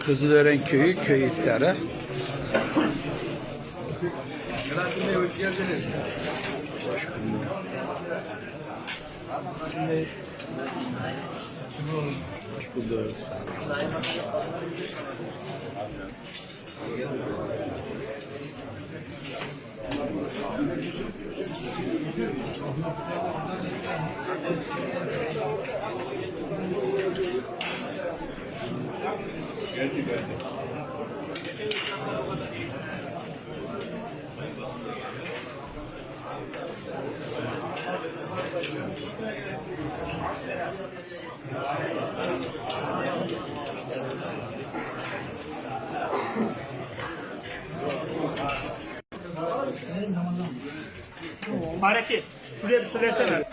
Kızılören Köyü köy iftarı. Hoş geldiniz. Hoş bulduk. Hoş bulduk. Sağ olun. Hareket. Şuraya bir.